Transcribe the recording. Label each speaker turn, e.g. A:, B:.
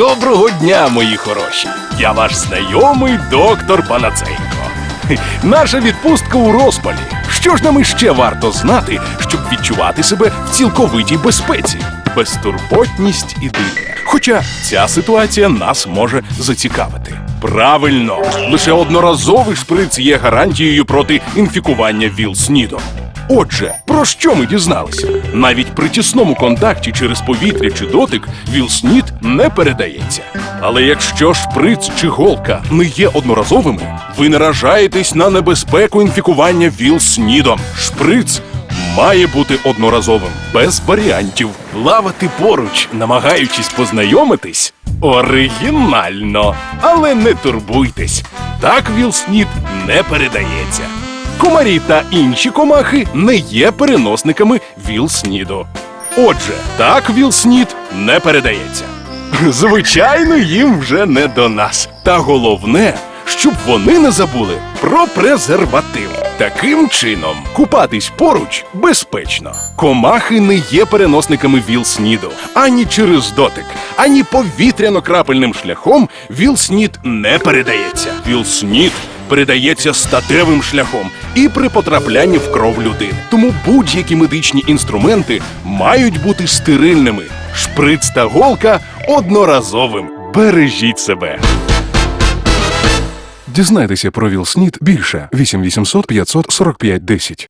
A: Доброго дня, мої хороші! Я ваш знайомий доктор Панацейко. Наша відпустка у розпалі. Що ж нам іще варто знати, щоб відчувати себе в цілковитій безпеці? Безтурботність ідея. Хоча ця ситуація нас може зацікавити. Правильно, лише одноразовий шприц є гарантією проти інфікування ВІЛ-СНІДом. Отже, про що ми дізналися? Навіть при тісному контакті через повітря чи дотик ВІЛ-СНІД не передається. Але якщо шприц чи голка не є одноразовими, ви наражаєтесь на небезпеку інфікування ВІЛ-СНІДом. Шприц має бути одноразовим, без варіантів. Плавати поруч, намагаючись познайомитись. Оригінально. Але не турбуйтесь. Так ВІЛ-СНІД не передається. Комарі та інші комахи не є переносниками ВІЛ-СНІДу. Отже, так ВІЛ-СНІД не передається. Звичайно, їм вже не до нас. Та головне, щоб вони не забули про презерватив. Таким чином, купатись поруч безпечно. Комахи не є переносниками ВІЛ-СНІДу. Ані через дотик, ані повітряно-крапельним шляхом ВІЛ-СНІД не передається. ВІЛ-СНІД передається статевим шляхом і при потраплянні в кров людини. Тому будь-які медичні інструменти мають бути стерильними. Шприц та голка одноразовим. Бережіть себе.
B: Дізнайтеся про ВІЛ-СНІД більше 8 800 545 10.